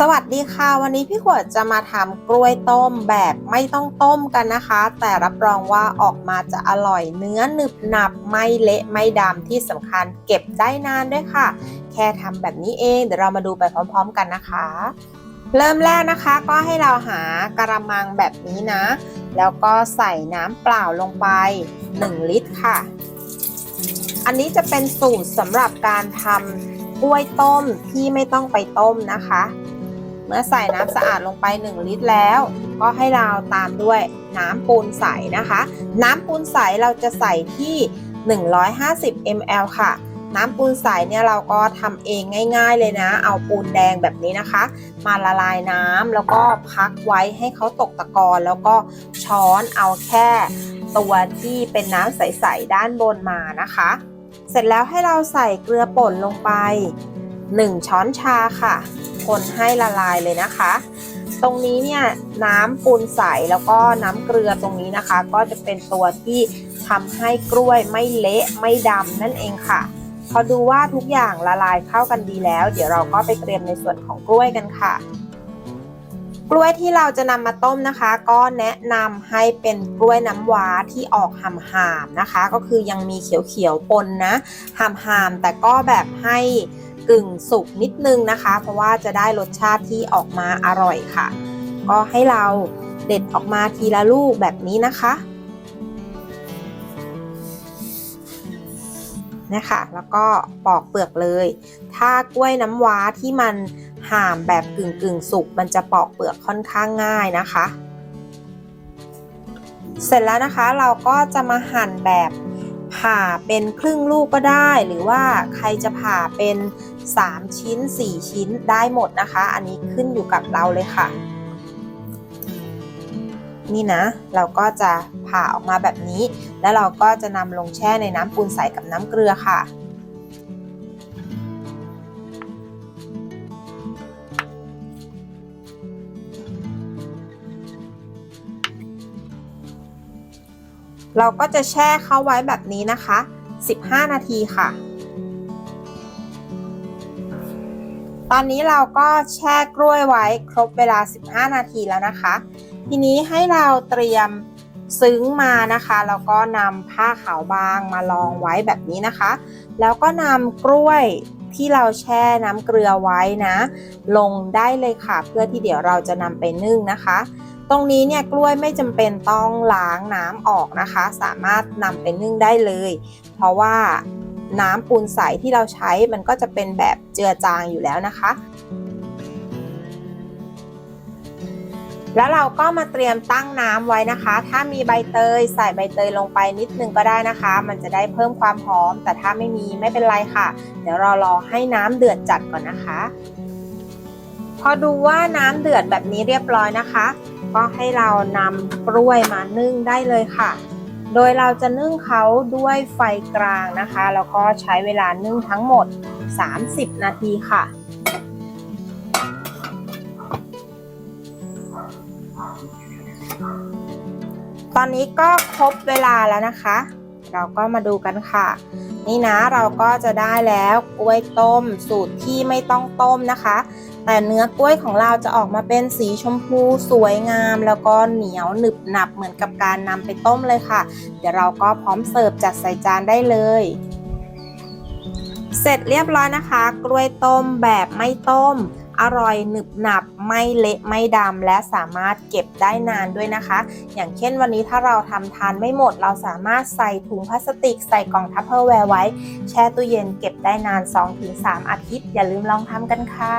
สวัสดีค่ะ วันนี้พี่ขวดจะมาทำกล้วยต้มแบบไม่ต้องต้มกันนะคะ แต่รับรองว่าออกมาจะอร่อยเนื้อหนึบหนับไม่เละไม่ดำที่สำคัญเก็บได้นานด้วยค่ะ แค่ทำแบบนี้เองเดี๋ยวเรามาดูไปพร้อมๆกันนะคะ เริ่มแรกนะคะก็ให้เราหากระมังแบบนี้นะ แล้วก็ใส่น้ำเปล่าลงไป 1 ลิตรค่ะ อันนี้จะเป็นสูตรสำหรับการทำกล้วยต้มที่ไม่ต้องไปต้มนะคะ เมื่อใส่น้ำสะอาดลงไป 1 ลิตรแล้ว ก็ให้เราตามด้วยน้ำปูนใสนะคะ น้ำปูนใสเราจะใส่ที่ 150 ml ค่ะ น้ำปูนใสเนี่ยเราก็ทำเองง่าย ๆ เลยนะ เอาปูนแดงแบบนี้นะคะ มาละลายน้ำแล้วก็พักไว้ให้เขาตกตะกอนแล้วก็ช้อนเอาแค่ตัวที่เป็นน้ำใส ๆ ด้านบนมานะคะ เสร็จแล้วให้เราใส่เกลือป่นลงไป 1 ช้อนชาค่ะ คนให้ละลายเลยนะคะ ตรงนี้เนี่ยน้ำปูนใสแล้วก็น้ำเกลือตรงนี้นะคะ ก็จะเป็นตัวที่ทำให้กล้วยไม่เละไม่ดำนั่นเองค่ะ พอดูว่าทุกอย่างละลายเข้ากันดีแล้ว เดี๋ยวเราก็ไปเตรียมในส่วนของกล้วยกันค่ะกล้วยที่เราจะนำมาต้มนะคะ ก็แนะนำให้เป็นกล้วยน้ำว้าที่ออกห่ามนะคะ ก็คือยังมีเขียวๆปนนะห่ามแต่ก็แบบให้ กึ่งสุกนิดนึงนะคะ เพราะว่าจะได้รสชาติที่ออกมาอร่อยค่ะ ก็ให้เราเด็ดออกมาทีละลูกแบบนี้นะคะนะคะแล้วก็ปอกเปลือกเลย ถ้ากล้วยน้ำว้าที่มันห่ามแบบกึ่งกึ่งสุกมันจะปอกเปลือกค่อนข้างง่ายนะคะ เสร็จแล้วนะคะเราก็จะมาหั่นแบบผ่าเป็นครึ่งลูกก็ได้ หรือว่าใครจะผ่าเป็น 3 ชิ้น 4 ชิ้นได้หมดนะคะ อันนี้ขึ้นอยู่กับเราเลยค่ะ นี่นะ เราก็จะผ่าออกมาแบบนี้ แล้วเราก็จะนำลงแช่ในน้ำปูนใสกับน้ำเกลือค่ะเราก็จะแช่เขาไว้แบบนี้นะคะ 15 นาทีค่ะ ตอนนี้เราก็แช่กล้วยไว้ครบเวลา 15 นาทีแล้วนะคะ ทีนี้ให้เราเตรียมซึ้งมานะคะแล้วก็นำผ้าขาวบางมาลองไว้แบบนี้นะคะ แล้วก็นำกล้วยที่เราแช่น้ำเกลือไว้นะ ลงได้เลยค่ะ เพื่อที่เดี๋ยวเราจะนำไปนึ่งนะคะ ตรงนี้เนี่ยกล้วยไม่จำเป็นต้องล้างน้ำออกนะคะ สามารถนำไปนึ่งได้เลย เพราะว่า น้ำปูนใสที่เราใช้มันก็จะเป็นแบบเจือจางอยู่แล้วนะคะ แล้วเราก็มาเตรียมตั้งน้ำไว้นะคะ ถ้ามีใบเตยใส่ใบเตยลงไปนิดนึงก็ได้นะคะ มันจะได้เพิ่มความหอม แต่ถ้าไม่มีไม่เป็นไรค่ะ เดี๋ยวเรารอให้น้ำเดือดจัดก่อนนะคะ พอดูว่าน้ำเดือดแบบนี้เรียบร้อยนะคะ ก็ให้เรานำกล้วยมานึ่งได้เลยค่ะ โดยเราจะนึ่งเขาด้วยไฟกลางนะคะ แล้วก็ใช้เวลานึ่งทั้งหมด 30 นาทีค่ะ ตอนนี้ก็ครบเวลาแล้วนะคะ เราก็มาดูกันค่ะ นี่นะเราก็จะได้แล้วกล้วยต้ม สูตรที่ไม่ต้องต้มนะคะ แต่เนื้อกล้วยของเราจะออกมาเป็นสีชมพูสวยงาม แล้วก็เหนียวหนึบหนับเหมือนกับการนำไปต้มเลยค่ะ เดี๋ยวเราก็พร้อมเสิร์ฟจัดใส่จานได้เลยเสร็จเรียบร้อยนะคะ กล้วยต้มแบบไม่ต้ม อร่อยหนึบหนับไม่เละไม่ดำและสามารถเก็บได้นานด้วยนะคะ อย่างเช่นวันนี้ถ้าเราทำทานไม่หมด เราสามารถใส่ถุงพลาสติกใส่กล่องทัพเปอร์แวร์ไว้ แช่ตู้เย็นเก็บได้นาน 2-3 อาทิตย์ อย่าลืมลองทำกันค่ะ